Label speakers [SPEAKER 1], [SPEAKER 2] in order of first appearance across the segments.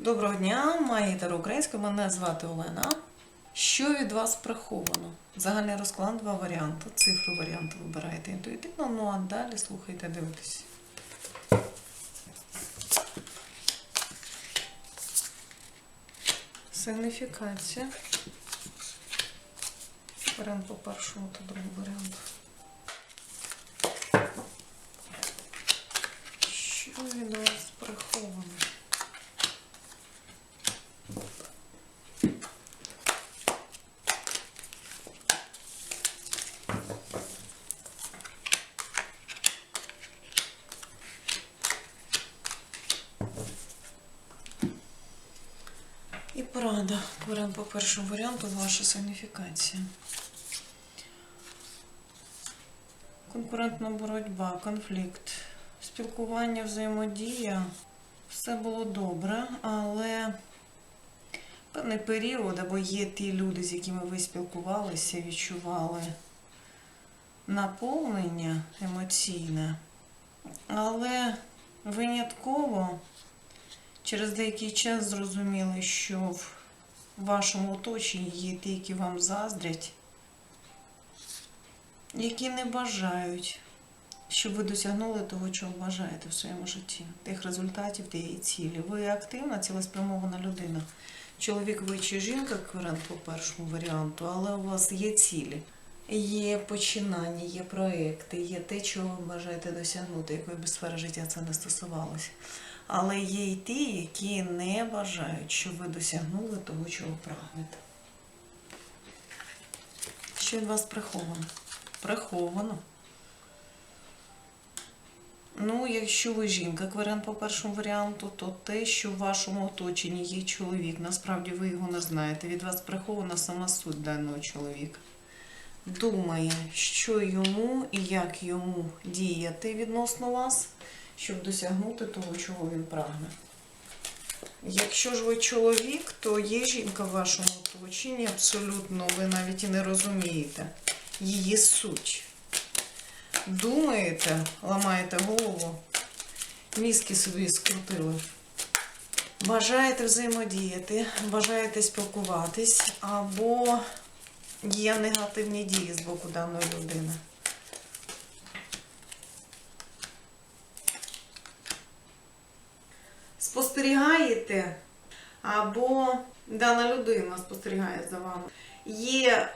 [SPEAKER 1] Доброго дня, магітер українською, мене звати Олена. Що від вас приховано? Загальний розклад, два варіанти. Цифру варіанту вибираєте інтуїтивно, ну а далі слухайте, дивитесь. Сигніфікація. Варіант по першому та другому варіанту. Що від вас приховано? І порада. Варіант по першому варіанту ваша сигніфікація. Конкурентна боротьба, конфлікт, спілкування, взаємодія. Все було добре, але певний період, або є ті люди, з якими ви спілкувалися, відчували наповнення емоційне, але винятково через деякий час зрозуміли, що в вашому оточенні є ті, які вам заздрять, які не бажають, щоб ви досягнули того, чого бажаєте в своєму житті, тих результатів, тієї цілі. Ви активна, цілеспрямована людина. Чоловік ви чи жінка, як по першому варіанту, але у вас є цілі. Є починання, є проекти, є те, чого ви бажаєте досягнути, якої би сфери життя це не стосувалося. Але є й ті, які не бажають, щоб ви досягнули того, чого прагнете. Що від вас приховано? Приховано. Ну, якщо ви жінка, як варіант по першому варіанту, то те, що в вашому оточенні є чоловік, насправді ви його не знаєте. Від вас прихована сама суть даного чоловіка. Думає, що йому і як йому діяти відносно вас, щоб досягнути того, чого він прагне. Якщо ж ви чоловік, то є жінка в вашому оточенні, абсолютно ви навіть і не розумієте її суть. Думаєте, ламаєте голову, мізки собі скрутили. Бажаєте взаємодіяти, бажаєте спілкуватись, або є негативні дії з боку даної людини. Спостерігаєте, або дана людина спостерігає за вами. Є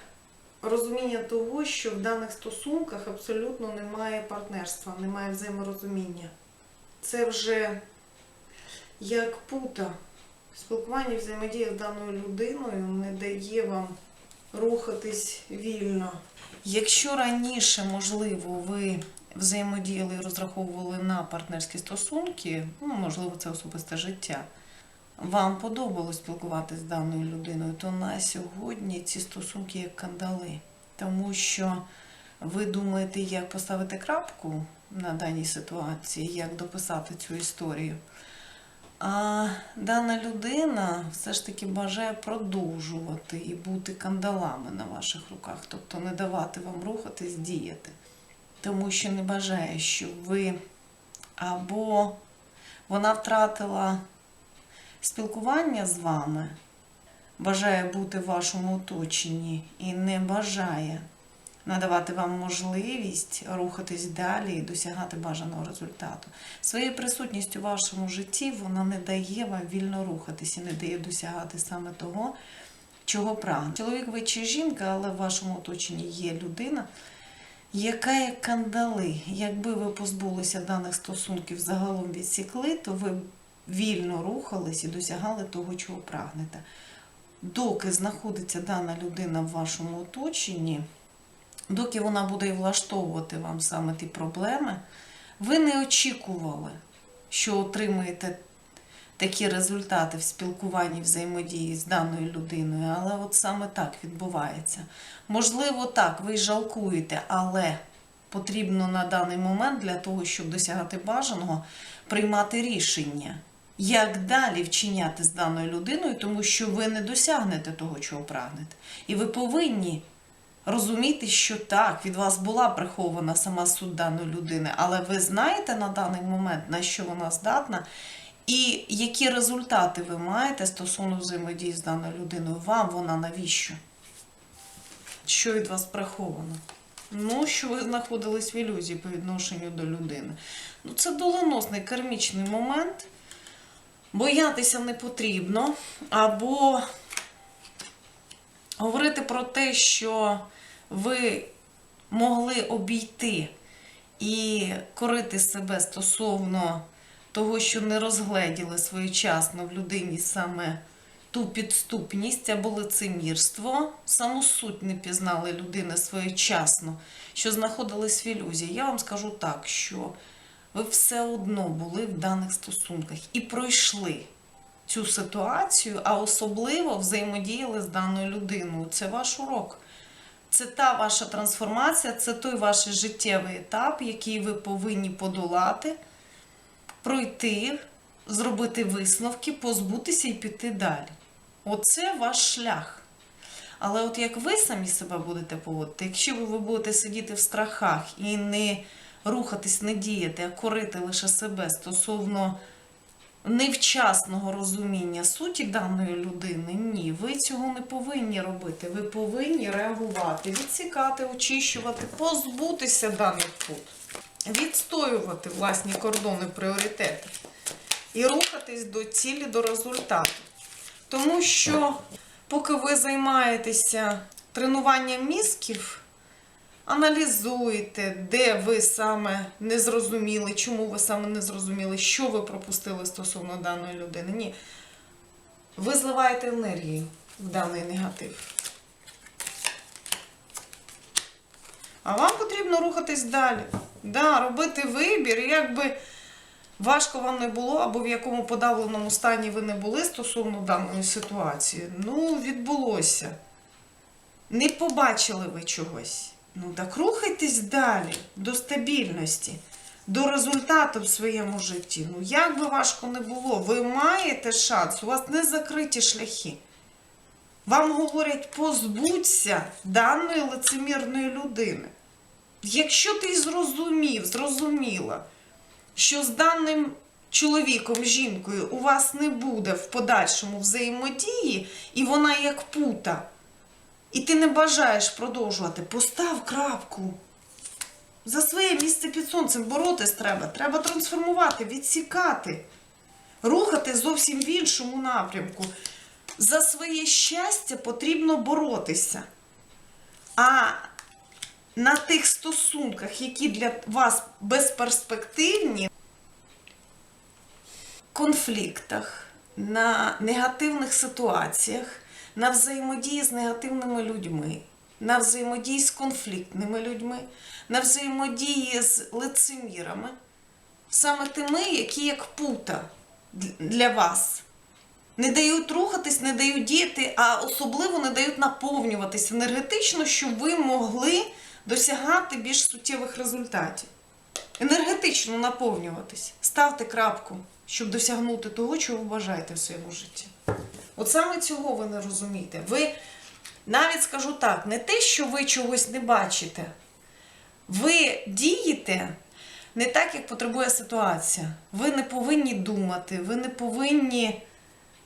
[SPEAKER 1] розуміння того, що в даних стосунках абсолютно немає партнерства, немає взаєморозуміння. Це вже як пута. Спілкування і взаємодія з даною людиною не дає вам рухатись вільно. Якщо раніше, можливо, ви взаємодіяли і розраховували на партнерські стосунки, ну, можливо, це особисте життя, вам подобалось спілкуватися з даною людиною, то на сьогодні ці стосунки як кандали. Тому що ви думаєте, як поставити крапку на даній ситуації, як дописати цю історію. А дана людина все ж таки бажає продовжувати і бути кандалами на ваших руках, тобто не давати вам рухатись, діяти. Тому що не бажає, щоб ви або вона втратила спілкування з вами, бажає бути в вашому оточенні і не бажає надавати вам можливість рухатись далі і досягати бажаного результату. Своєю присутністю в вашому житті вона не дає вам вільно рухатись і не дає досягати саме того, чого прагне. Чоловік ви чи жінка, але в вашому оточенні є людина, яка як кандали, якби ви позбулися даних стосунків, загалом відсікли, то ви вільно рухались і досягали того, чого прагнете. Доки знаходиться дана людина в вашому оточенні, доки вона буде влаштовувати вам саме ті проблеми, ви не очікували, що отримаєте такі результати в спілкуванні, взаємодії з даною людиною, але от саме так відбувається. Можливо, так, ви жалкуєте, але потрібно на даний момент для того, щоб досягати бажаного, приймати рішення. Як далі вчиняти з даною людиною, тому що ви не досягнете того, чого прагнете. І ви повинні розуміти, що так, від вас була прихована сама суть даної людини, але ви знаєте на даний момент, на що вона здатна, І які результати ви маєте стосовно взаємодії з даною людиною? Вам вона навіщо? Що від вас приховано? Ну, що ви знаходились в ілюзії по відношенню до людини. Ну, це доленосний кармічний момент. Боятися не потрібно, або говорити про те, що ви могли обійти і корити себе стосовно того, що не розгледіли своєчасно в людині саме ту підступність або лицемірство, саму суть не пізнали людини своєчасно, що знаходились в ілюзії. Я вам скажу так, що ви все одно були в даних стосунках і пройшли цю ситуацію, а особливо взаємодіяли з даною людиною. Це ваш урок. Це та ваша трансформація, це той ваш життєвий етап, який ви повинні подолати, пройти, зробити висновки, позбутися і піти далі. Оце ваш шлях. Але от як ви самі себе будете поводити, якщо ви будете сидіти в страхах і не рухатись, не діяти, а корити лише себе стосовно невчасного розуміння суті даної людини, ні, ви цього не повинні робити. Ви повинні реагувати, відсікати, очищувати, позбутися даних пут, відстоювати власні кордони, пріоритети і рухатись до цілі, до результату. Тому що, поки ви займаєтеся тренуванням мізків, аналізуєте, де ви саме не зрозуміли, чому ви саме не зрозуміли, що ви пропустили стосовно даної людини. Ні. Ви зливаєте енергію в даний негатив. А вам потрібно рухатись далі. Да, робити вибір, і якби важко вам не було, або в якому подавленому стані ви не були стосовно даної ситуації. Ну, відбулося. Не побачили ви чогось. Ну так рухайтесь далі до стабільності, до результату в своєму житті. Ну, як би важко не було, ви маєте шанс, у вас не закриті шляхи. Вам говорять, позбудься даної лицемірної людини. Якщо ти зрозумів, зрозуміла, що з даним чоловіком, жінкою у вас не буде в подальшому взаємодії, і вона як пута, і ти не бажаєш продовжувати, постав крапку. За своє місце під сонцем боротись треба. Треба трансформувати, відсікати, рухати зовсім в іншому напрямку. За своє щастя потрібно боротися. А на тих стосунках, які для вас безперспективні, конфліктах, на негативних ситуаціях, на взаємодії з негативними людьми, на взаємодії з конфліктними людьми, на взаємодії з лицемірами, саме тими, які як пута для вас. Не дають рухатись, не дають діяти, а особливо не дають наповнюватись енергетично, щоб ви могли досягати більш суттєвих результатів. Енергетично наповнюватись. Ставте крапку, щоб досягнути того, чого ви бажаєте в своєму житті. От саме цього ви не розумієте. Ви навіть скажу так, не те, що ви чогось не бачите. Ви дієте не так, як потребує ситуація. Ви не повинні думати, ви не повинні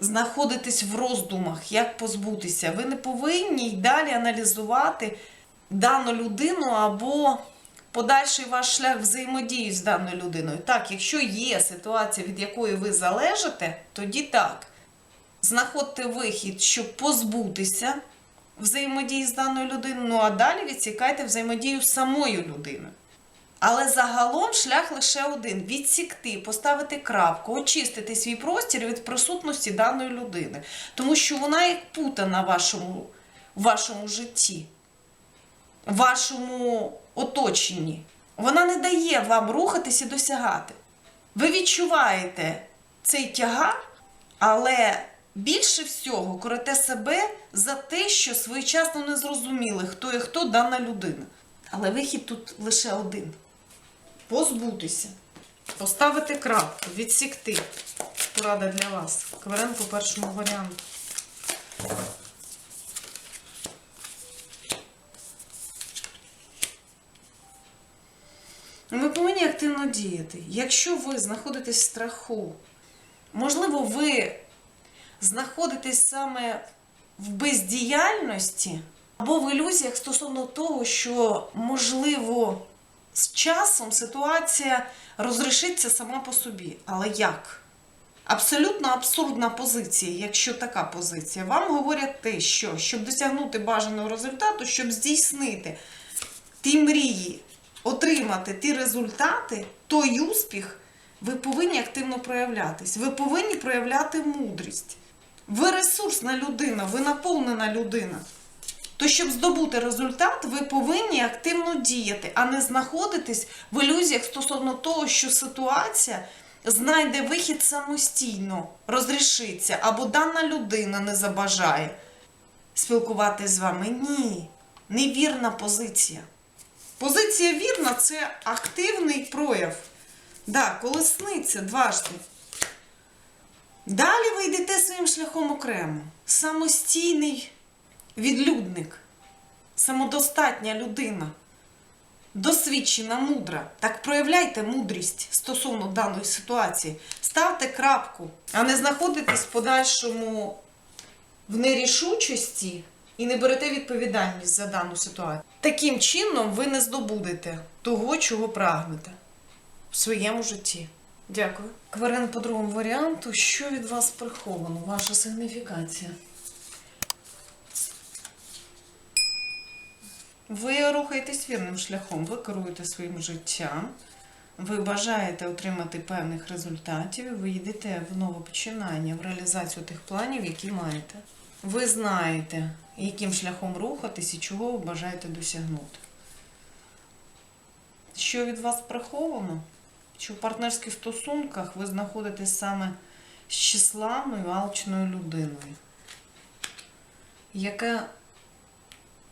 [SPEAKER 1] знаходитись в роздумах, як позбутися. Ви не повинні й далі аналізувати дану людину або подальший ваш шлях взаємодії з даною людиною. Так, якщо є ситуація, від якої ви залежите, тоді так. Знаходьте вихід, щоб позбутися взаємодії з даною людиною, ну а далі відсікайте взаємодію з самою людиною. Але загалом шлях лише один: відсікти, поставити крапку, очистити свій простір від присутності даної людини. Тому що вона як путана в вашому, вашому житті, вашому оточенні. Вона не дає вам рухатись і досягати. Ви відчуваєте цей тягар, але більше всього корите себе за те, що своєчасно не зрозуміли, хто є хто дана людина. Але вихід тут лише один позбутися, поставити крапку, відсікти. Порада для вас. Кварен по першому варіанту. Ви повинні активно діяти. Якщо ви знаходитесь в страху, Можливо, ви знаходитесь саме в бездіяльності або в ілюзіях стосовно того, що, можливо, з часом ситуація розрішиться сама по собі. Але як? Абсолютно абсурдна позиція, якщо така позиція. Вам говорять те, що щоб досягнути бажаного результату, щоб здійснити ті мрії, отримати ті результати, той успіх, ви повинні активно проявлятись. Ви повинні проявляти мудрість. Ви ресурсна людина, ви наповнена людина. То, щоб здобути результат, ви повинні активно діяти, а не знаходитись в ілюзіях стосовно того, що ситуація знайде вихід самостійно, розрішиться, або дана людина не забажає спілкуватись з вами. Ні, невірна позиція. Позиція вірна це активний прояв. Да, колесниця дважди. Далі ви йдете своїм шляхом окремо. Самостійний відлюдник, самодостатня людина, досвідчена, мудра. Так проявляйте мудрість стосовно даної ситуації. Ставте крапку, а не знаходитесь в подальшому в нерішучості і не берете відповідальність за дану ситуацію. Таким чином ви не здобудете того, чого прагнете в своєму житті. Дякую. Кварен по другому варіанту. Що від вас приховано? Ваша сигніфікація. Ви рухаєтесь вірним шляхом, ви керуєте своїм життям, ви бажаєте отримати певних результатів, ви йдете в нове починання, в реалізацію тих планів, які маєте. Ви знаєте, яким шляхом рухатись і чого ви бажаєте досягнути. Що від вас приховано? Що в партнерських стосунках ви знаходитесь саме з числавною, алчною людиною, яка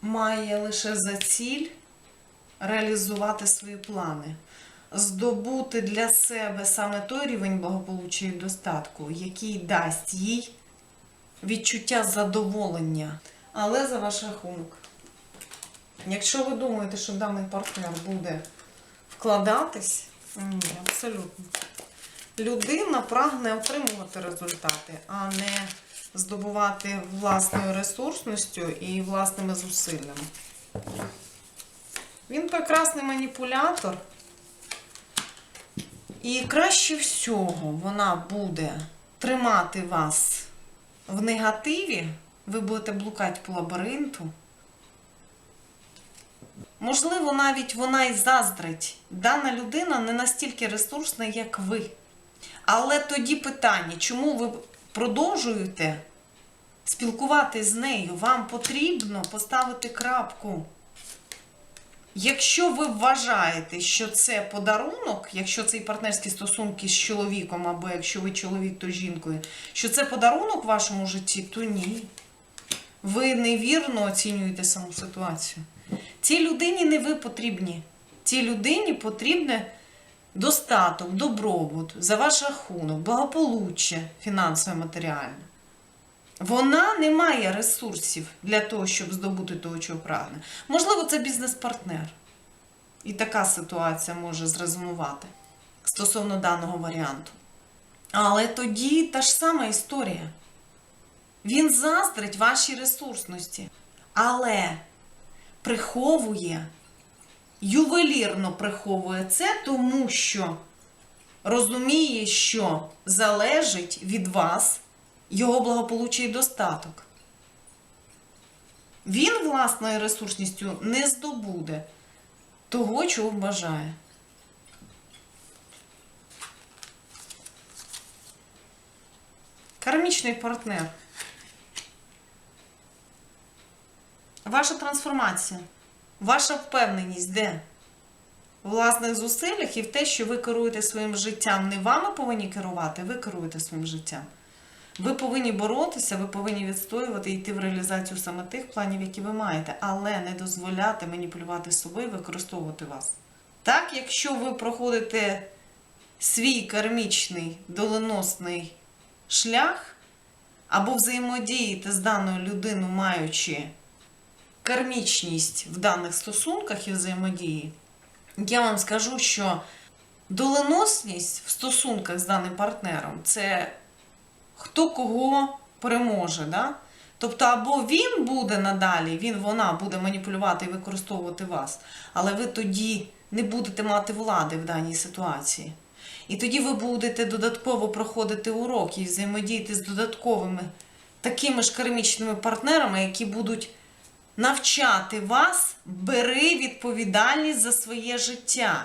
[SPEAKER 1] має лише за ціль реалізувати свої плани, здобути для себе саме той рівень благополуччя і достатку, який дасть їй відчуття задоволення, але за ваш рахунок. Якщо ви думаєте, що даний партнер буде вкладатись, ні, абсолютно. Людина прагне отримувати результати, а не здобувати власною ресурсністю і власними зусиллями. Він прекрасний маніпулятор. І краще всього вона буде тримати вас в негативі, ви будете блукати по лабіринту. Можливо, навіть вона і заздрить. Дана людина не настільки ресурсна, як ви. Але тоді питання, чому ви продовжуєте спілкуватись з нею? Вам потрібно поставити крапку. Якщо ви вважаєте, що це подарунок, якщо це і партнерські стосунки з чоловіком, або якщо ви чоловік, то жінкою, що це подарунок в вашому житті, то ні. Ви невірно оцінюєте саму ситуацію. Цій людині не ви потрібні. Цій людині потрібне достаток, добробут, за ваш рахунок, благополуччя фінансове, матеріальне. Вона не має ресурсів для того, щоб здобути того, чого прагне. Можливо, це бізнес-партнер. І така ситуація може зрезонувати стосовно даного варіанту. Але тоді та ж сама історія. Він заздрить вашій ресурсності, але приховує, ювелірно приховує це, тому що розуміє, що залежить від вас його благополуччя і достаток. Він власною ресурсністю не здобуде того, чого бажає. Кармічний партнер. Ваша трансформація, ваша впевненість де? В власних зусиллях і в те, що ви керуєте своїм життям. Не вами повинні керувати, ви керуєте своїм життям. Ви повинні боротися, ви повинні відстоювати і йти в реалізацію саме тих планів, які ви маєте, але не дозволяти маніпулювати собою, використовувати вас. Так, якщо ви проходите свій кармічний доленосний шлях, або взаємодієте з даною людиною, маючи кармічність в даних стосунках і взаємодії, я вам скажу, що доленосність в стосунках з даним партнером це хто кого переможе. Да? Тобто, або він буде надалі, він, вона буде маніпулювати і використовувати вас, але ви тоді не будете мати влади в даній ситуації. І тоді ви будете додатково проходити уроки і взаємодіяти з додатковими такими ж кармічними партнерами, які будуть навчати вас, бери відповідальність за своє життя.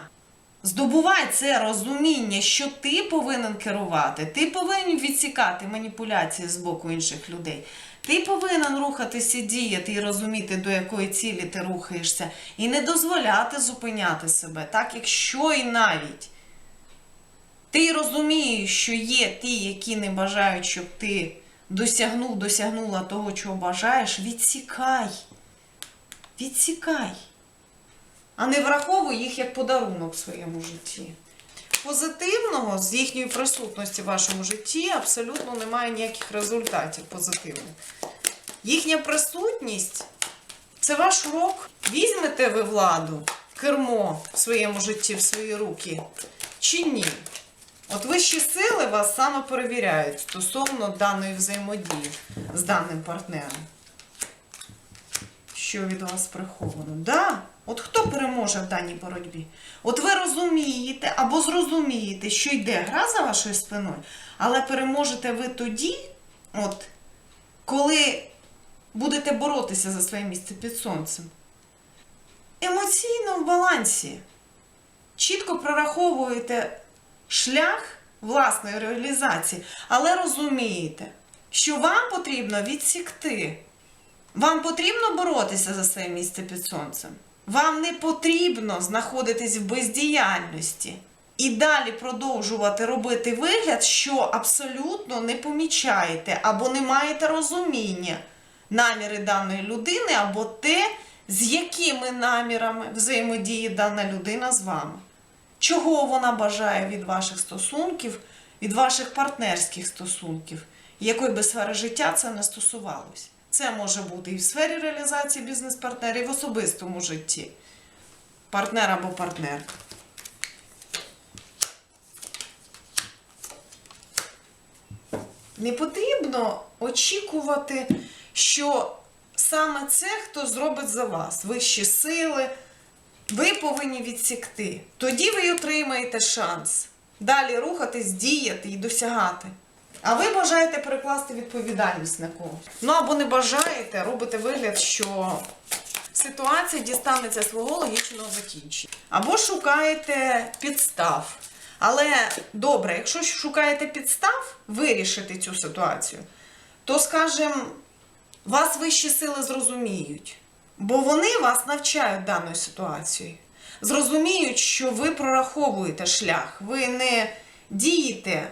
[SPEAKER 1] Здобувай це розуміння, що ти повинен керувати, ти повинен відсікати маніпуляції з боку інших людей. Ти повинен рухатися, діяти і розуміти, до якої цілі ти рухаєшся, і не дозволяти зупиняти себе, так якщо і навіть ти розумієш, що є ті, які не бажають, щоб ти досягнув, досягнула того, чого бажаєш, відсікай. Відсікай. А не враховуй їх як подарунок в своєму житті. Позитивного з їхньої присутності в вашому житті абсолютно немає ніяких результатів позитивних. Їхня присутність це ваш урок. Візьмете ви владу, кермо в своєму житті в свої руки чи ні? От вищі сили вас саме перевіряють стосовно даної взаємодії з даним партнером. Що від вас приховано? Да. От хто переможе в даній боротьбі? От ви розумієте або зрозумієте, що йде гра за вашою спиною, але переможете ви тоді, от, коли будете боротися за своє місце під сонцем. Емоційно в балансі. Чітко прораховуєте шлях власної реалізації, але розумієте, що вам потрібно відсікти. Вам потрібно боротися за своє місце під сонцем. Вам не потрібно знаходитись в бездіяльності і далі продовжувати робити вигляд, що абсолютно не помічаєте або не маєте розуміння наміри даної людини, або те, з якими намірами взаємодіє дана людина з вами. Чого вона бажає від ваших стосунків, від ваших партнерських стосунків, якої би сфери життя це не стосувалось. Це може бути і в сфері реалізації бізнес-партнерів, і в особистому житті. Партнер або партнерка. Не потрібно очікувати, що саме це хто зробить за вас. Вищі сили. Ви повинні відсікти. Тоді ви отримаєте шанс далі рухатись, діяти і досягати. А ви бажаєте перекласти відповідальність на когось. Ну або не бажаєте, робите вигляд, що ситуація дістанеться свого логічного закінчення. Або шукаєте підстав. Але добре, якщо шукаєте підстав вирішити цю ситуацію, то, скажімо, вас вищі сили зрозуміють. Бо вони вас навчають даною ситуацією. Зрозуміють, що ви прораховуєте шлях, ви не дієте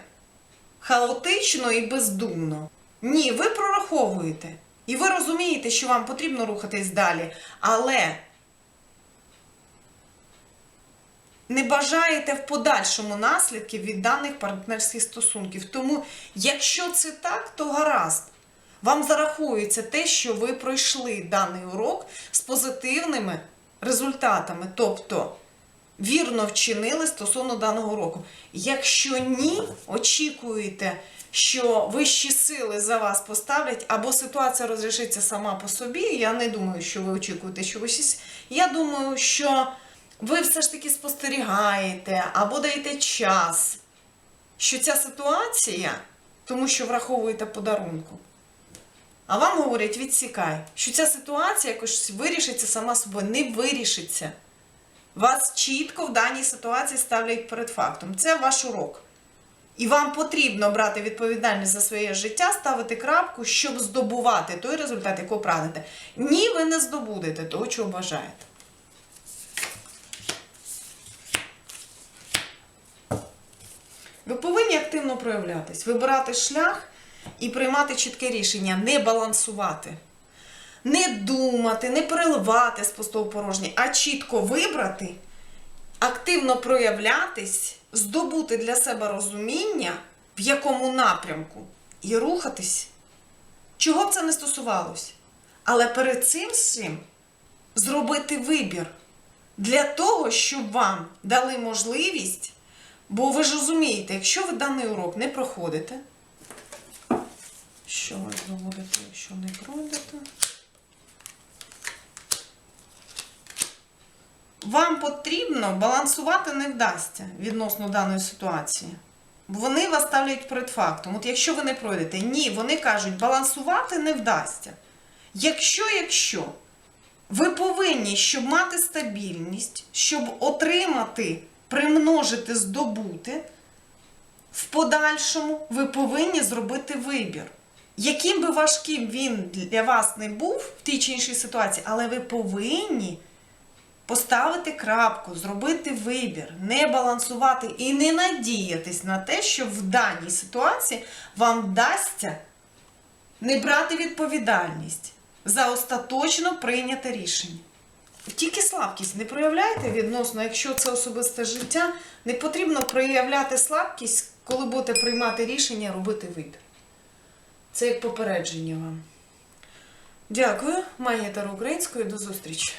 [SPEAKER 1] хаотично і бездумно. Ні, ви прораховуєте. І ви розумієте, що вам потрібно рухатись далі, але не бажаєте в подальшому наслідків від даних партнерських стосунків. Тому, якщо це так, то гаразд. Вам зарахується те, що ви пройшли даний урок з позитивними результатами, тобто вірно вчинили стосовно даного уроку. Якщо ні, очікуєте, що вищі сили за вас поставлять, або ситуація розрішиться сама по собі. Я не думаю, що ви очікуєте, що вищі сили. Я думаю, що ви все ж таки спостерігаєте або даєте час, що ця ситуація, тому що враховуєте подарунку. А вам говорять, відсікай, що ця ситуація якось вирішиться сама собою, не вирішиться. Вас чітко в даній ситуації ставлять перед фактом. Це ваш урок. І вам потрібно брати відповідальність за своє життя, ставити крапку, щоб здобувати той результат, якого прагнете. Ні, ви не здобудете того, чого бажаєте. Ви повинні активно проявлятись, вибирати шлях і приймати чітке рішення, не балансувати, не думати, не переливати з пустого порожнє, а чітко вибрати, активно проявлятись, здобути для себе розуміння, в якому напрямку, і рухатись. Чого б це не стосувалось? Але перед цим всім зробити вибір для того, щоб вам дали можливість, бо ви ж розумієте, якщо ви даний урок не проходите, Що ви доводите, якщо не пройдете? Вам потрібно балансувати не вдасться відносно даної ситуації. Вони вас ставлять перед фактом. От якщо ви не пройдете, ні, вони кажуть, балансувати не вдасться. Якщо, якщо ви повинні, щоб мати стабільність, щоб отримати, примножити, здобути, в подальшому ви повинні зробити вибір. Яким би важким він для вас не був в тій чи іншій ситуації, але ви повинні поставити крапку, зробити вибір, не балансувати і не надіятись на те, що в даній ситуації вам вдасться не брати відповідальність за остаточно прийняте рішення. Тільки слабкість не проявляйте відносно, якщо це особисте життя, не потрібно проявляти слабкість, коли будете приймати рішення, робити вибір. Це як попередження вам. Дякую, Майя Таро українською, до зустрічі.